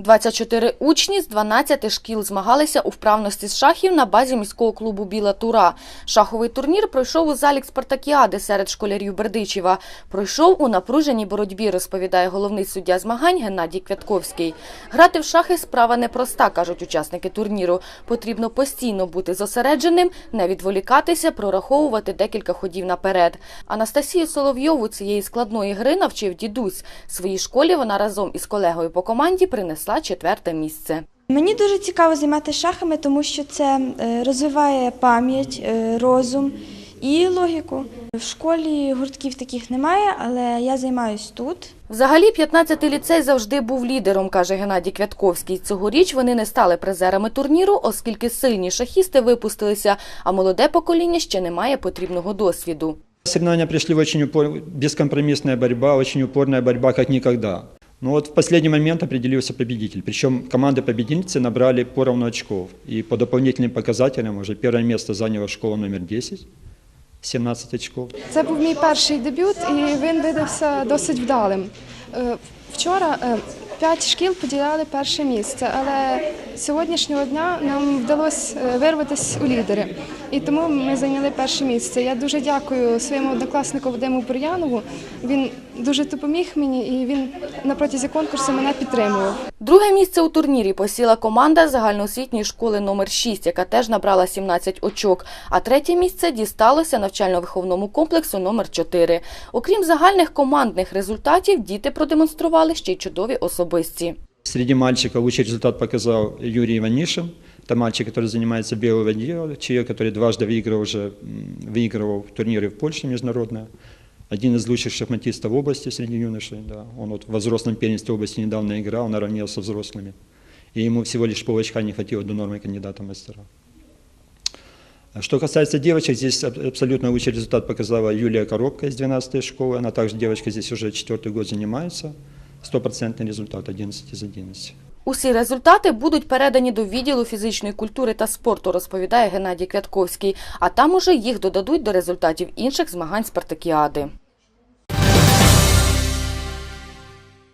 24 учні з 12 шкіл змагалися у вправності з шахів на базі міського клубу Біла Тура. Шаховий турнір пройшов у залі Спартакіади серед школярів Бердичева. Пройшов у напруженій боротьбі, розповідає головний суддя змагань Геннадій Квятковський. Грати в шахи справа непроста, кажуть учасники турніру. Потрібно постійно бути зосередженим, не відволікатися, прораховувати декілька ходів наперед. Анастасію Соловйову цієї складної гри навчив дідусь. Своїй школі вона разом із колегою по команді принесла четверте місце. Мені дуже цікаво займатися шахами, тому що це е, розвиває пам'ять, е, розум і логіку. В школі гуртків таких немає, але я займаюсь тут. Взагалі, 15-й ліцей завжди був лідером, каже Геннадій Квятковський. Цьогоріч вони не стали призерами турніру, оскільки сильні шахісти випустилися, а молоде покоління ще не має потрібного досвіду. Соревнования пришли в очень упор... бескомпромиссная борьба, очень упорная борьба, как никогда. Но вот в последний момент определился победитель. Причем команды-победительницы набрали поровну очков. И по дополнительным показателям уже первое место заняла школа номер 10, 17 очков. Це був мій перший дебют, і він видався досить вдалим. Е, Вчора е, п'ять шкіл поділяли перше місце, але сьогоднішнього дня нам вдалося е, вирватися у лідери. І тому ми зайняли перше місце. Я дуже дякую своєму однокласнику Вадиму Бур'янову. Він дуже допоміг мені і він на протязі конкурсу мене підтримував. Друге місце у турнірі посіла команда загальноосвітньої школи номер 6, яка теж набрала 17 очок. А третє місце дісталося навчально-виховному комплексу номер 4. Окрім загальних командних результатів, діти продемонстрували ще й чудові особисті. Среди мальчиков лучший результат показал Юрий Иванишин. Это мальчик, который занимается белой воде, человек, который дважды выиграл уже, выигрывал турниры в Польше международные. Один из лучших шахматистов области среди юношей. Да. Он вот в взрослом первенстве области недавно играл наравне со взрослыми. И ему всего лишь полочка не хватило до нормы кандидата мастера. Что касается девочек, здесь аб- абсолютно лучший результат показала Юлия Коробка из 12 школы. Она также девочка здесь уже четвертый год занимается. Стопроцентный результат 11 из 11. Усі результати будуть передані до відділу фізичної культури та спорту, розповідає Геннадій Квятковський. А там уже їх додадуть до результатів інших змагань спартакіади.